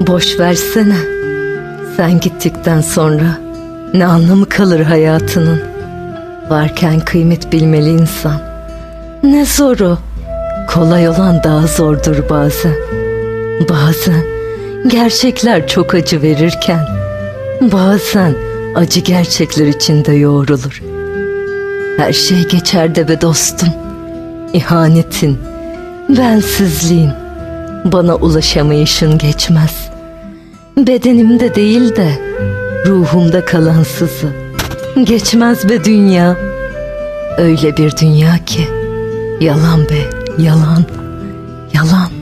Boş versene. Sen gittikten sonra ne anlamı kalır hayatının? Varken kıymet bilmeli insan. Ne zoru. Kolay olan daha zordur bazen. Bazen gerçekler çok acı verirken bazen acı gerçekler içinde yoğrulur. Her şey geçer de be dostum. İhanetin, bensizliğin, bana ulaşamayışın geçmez. Bedenimde değil de ruhumda kalan sızı. Geçmez be dünya. Öyle bir dünya ki yalan be yalan. Yalan.